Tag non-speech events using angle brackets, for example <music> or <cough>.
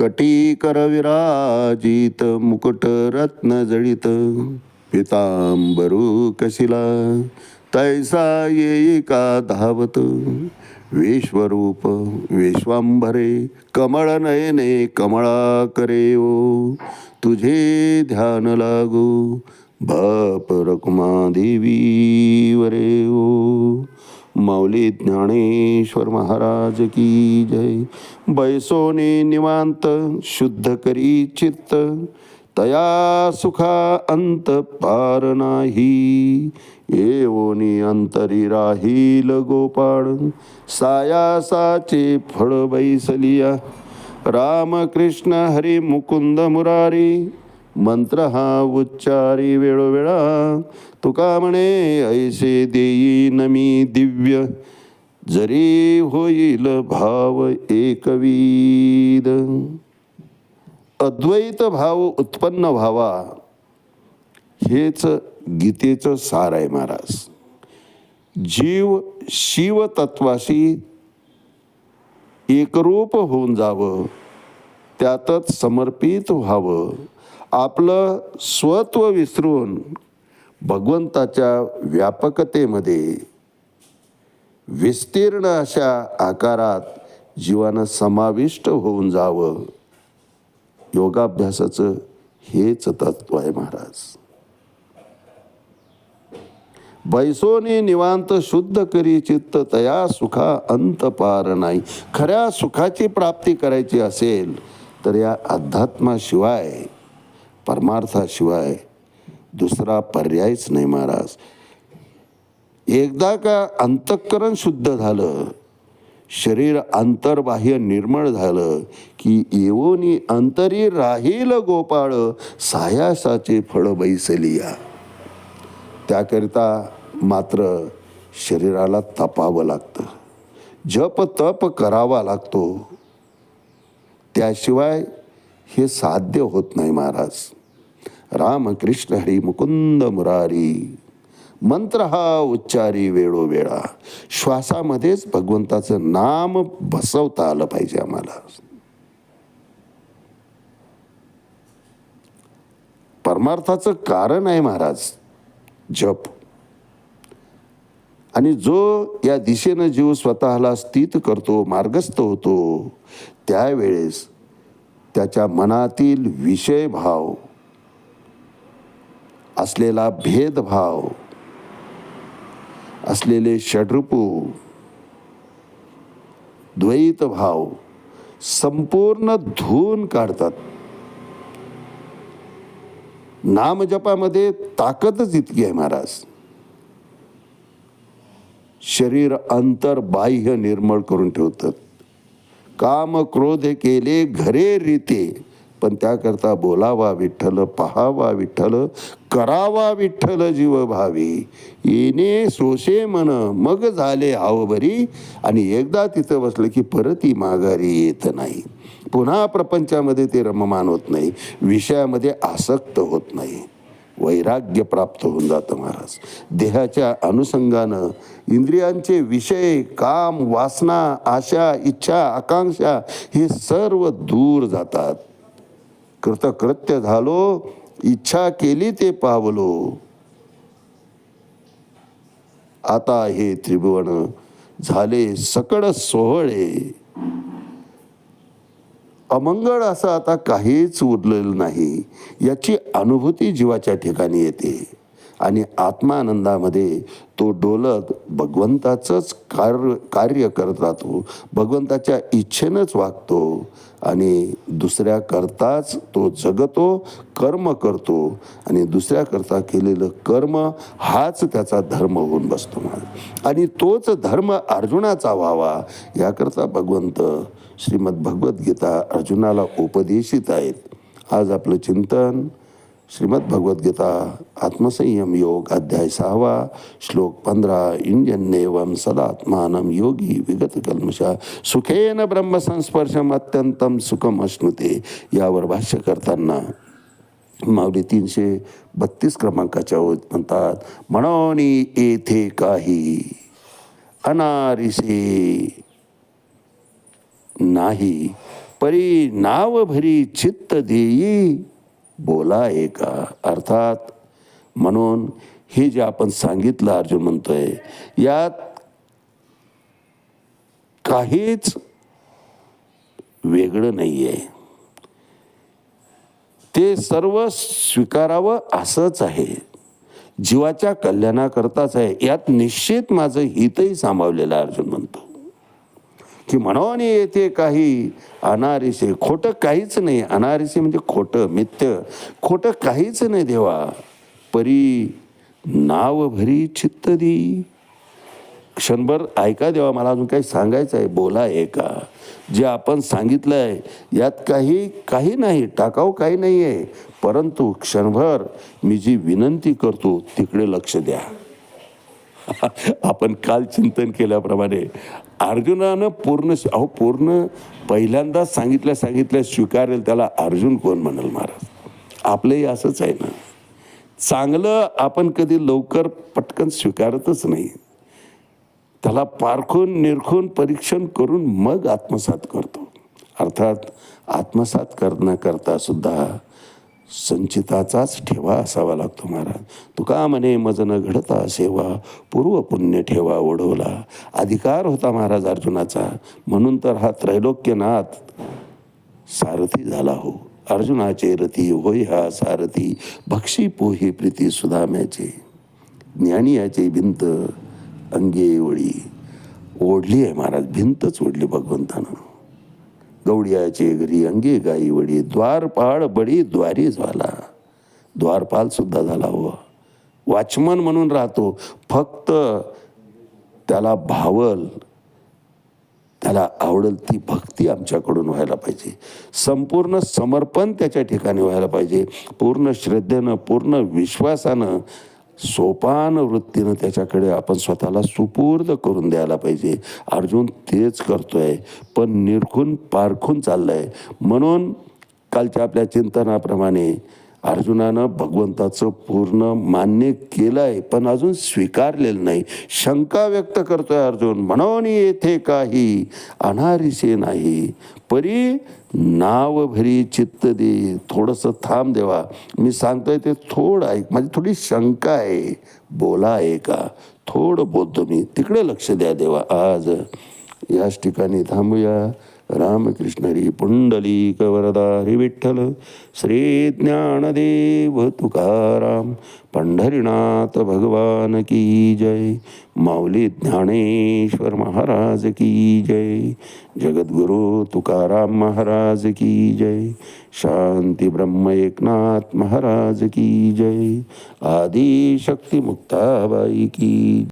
कटी करविराजित मुकुट रत्न जडित पितांबरू कशिला तैसा येई का धावत विश्वरूप विश्वांभरे कमळ नयने कमळा करे ओ तुझे ध्यान लागू बाप रकुमा देवी वरे ओ माऊली ज्ञानेश्वर महाराज की जय. बैसोने निवांत शुद्ध करी चित्त तया सुखा अंत पार नाही. येवोनी अंतरी राहील गोपाळ सायासाचे फळ बैसलिया. रामकृष्ण हरी मुकुंद मुरारी मंत्र हा उच्चारी वेळोवेळा. तुका म्हणे ऐसे देई नमी दिव्य. जरी होईल भाव एकवीद. अद्वैत भाव उत्पन्न व्हावा हेच गीतेचं सार आहे महाराज. जीव शिवतत्वाशी एकरूप होऊन जावं त्यातच समर्पित व्हावं. आपलं स्वत्व विसरून भगवंताच्या व्यापकतेमध्ये विस्तीर्ण अशा आकारात जीवानं समाविष्ट होऊन जावं. योगाभ्यासाचं हेच तत्व आहे महाराज. बैसोनी निवांत शुद्ध करी चित्त तया सुखा अंत पार नाही. खऱ्या सुखाची प्राप्ती करायची असेल तर या अध्यात्माशिवाय परमार्थाशिवाय दुसरा पर्यायच नाही महाराज. एकदा का अंतःकरण शुद्ध झालं शरीर अंतर्बाह्य निर्मळ झालं की येवोनी अंतरी राहील गोपाळ सायासाचे फळ बैसलिया. त्याकरिता मात्र शरीराला तपावं लागतं. जप तप करावा लागतो. त्याशिवाय हे साध्य होत नाही महाराज. रामकृष्ण हरी मुकुंद मुरारी. मंत्र हा उच्चारी वेळोवेळा श्वासामध्येच भगवंताचं नाम बसवता आलं पाहिजे आम्हाला. परमार्थाचं कारण आहे महाराज जप. आणि जो या दिशेनं जीव स्वतःला स्थित करतो मार्गस्थ होतो त्यावेळेस त्याच्या मनातील विषयभाव असलेला भेदभाव असलेले षड्रूपू द्वैत भाव संपूर्ण धुवून काढतात. नामजपामध्ये ताकदच इतकी आहे महाराज. शरीर अंतर बाह्य निर्मळ करून ठेवतात. काम क्रोध केले घरे रीते. पण त्याकरता बोलावा विठ्ठल पहावा विठ्ठल करावा विठ्ठल जीव भावी येणे सोशे मन मग झाले हावभरी. आणि एकदा तिथं बसलं की परत ती माघारी येत नाही. पुन्हा प्रपंचामध्ये ते रममान होत नाही. विषयामध्ये आसक्त होत नाही. वैराग्य प्राप्त होऊन जातं महाराज. देहाच्या अनुषंगानं इंद्रियांचे विषय काम वासना आशा इच्छा आकांक्षा हे सर्व दूर जातात. कृतकृत्य झालो इच्छा केली ते पावलो. आता हे त्रिभुवन झाले सकड सोहळे. अमंगळ असं आता काहीच उरलेलं नाही याची अनुभूती जीवाच्या ठिकाणी येते. आणि आत्मानंदामध्ये तो डोलत भगवंताचंच कार्य कार्य करत राहतो भगवंताच्या इच्छेनंच वागतो. आणि दुसऱ्या करताच तो जगतो कर्म करतो. आणि दुसऱ्याकरता केलेलं कर्म हाच त्याचा धर्म होऊन बसतो मला आणि तोच धर्म अर्जुनाचा व्हावा याकरता भगवंत श्रीमद भगवद्गीता अर्जुनाला उपदेशित आहेत. आज आपलं चिंतन श्रीमद भगवद्गीता आत्मसंयम योग अध्याय सहावा श्लोक पंधरा इंजन्येवम सदात्मानम योगी विगत कल्मशा सुखेन ब्रह्मसंस्पर्शम अत्यंतम सुखम अश्नुते यावर भाष्य करताना माऊली तीनशे बत्तीस क्रमांकाच्या ओळीत म्हणतात म्हणून येथे काही अनारिसे नाही परी नाव भरी चित्त देई बोला एका. अर्थात म्हणून हे जे आपण सांगितलं अर्जुन म्हणतोय यात काहीच वेगळं नाही आहे ते सर्व स्वीकारावं असंच आहे. जीवाच्या कल्याणाकरताच आहे. यात निश्चित माझं हितही सामावलेलं अर्जुन म्हणतो की म्हणावाने येते काही. अनारिसे खोटं काहीच नाही. अनारिसे म्हणजे खोटं मिथ्य. खोटं काहीच नाही देवा. परी नाव भरी चित्त दी. क्षणभर ऐका देवा मला अजून काही सांगायचं आहे. बोला आहे का जे आपण सांगितलं आहे यात काही काही नाही. टाकाऊ काही नाही आहे परंतु क्षणभर मी जी विनंती करतो तिकडे लक्ष द्या. <laughs> आपण काल चिंतन केल्याप्रमाणे अर्जुनानं पूर्ण अहो पूर्ण पहिल्यांदा सांगितल्या सांगितल्या स्वीकारेल त्याला अर्जुन कोण म्हणाल महाराज? आपलंही असंच आहे ना. चांगलं आपण कधी लवकर पटकन स्वीकारतच नाही. त्याला पारखून निरखून परीक्षण करून मग आत्मसात करतो. अर्थात आत्मसात करण्याकरता सुद्धा संचिताचाच ठेवा असावा लागतो महाराज. तुका म्हणे मजन घडता सेवा पूर्व पुण्य ठेवा ओढवला. अधिकार होता महाराज अर्जुनाचा. म्हणून तर हा त्रैलोक्यनाथ सारथी झाला हो. अर्जुनाचे रथी होय हा सारथी. भक्षी पोही प्रीती सुधाम्याचे ज्ञानी याचे भिंत अंगे ओळी ओढली आहे महाराज भिंतच ओढली भगवंतानं. गवडियाचे घरी अंगी गाई वडी द्वारपाळ बडी द्वारी झाला. द्वारपाल सुद्धा झाला व वॉचमन म्हणून राहतो. फक्त त्याला भावल त्याला आवडेल ती भक्ती आमच्याकडून व्हायला पाहिजे. संपूर्ण समर्पण त्याच्या ठिकाणी व्हायला पाहिजे. पूर्ण श्रद्धेनं पूर्ण विश्वासानं सोपान वृत्तीनं त्याच्याकडे आपण स्वतःला सुपूर्द करून द्यायला पाहिजे. अर्जुन तेच करतोय पण निरखून पारखून चाललंय. म्हणून कालच्या आपल्या चिंतनाप्रमाणे अर्जुनानं भगवंताचं पूर्ण मान्य केलं आहे पण अजून स्वीकारलेलं नाही. शंका व्यक्त करतोय अर्जुन म्हणून येथे काही अनारिसे नाही. परी नाव भरी चित्त दे थोडंसं थांब देवा. मी सांगतोय ते थोडं ऐक माझी थोडी शंका आहे. बोला आहे का थोडं बोलतो मी. तिकडे लक्ष द्या देवा आज. याच ठिकाणी थांबूया. रामकृष्ण हरी पुंडलिक वरदा हरी विठ्ठल श्री ज्ञानदेव तुकाराम पंढरीनाथ भगवान की जय माऊली ज्ञानेश्वर महाराज की जय जगद्गुरु तुकाराम महाराज की जय शांती ब्रह्म एकनाथ महाराज की जय आदि शक्ती मुक्ताबाई की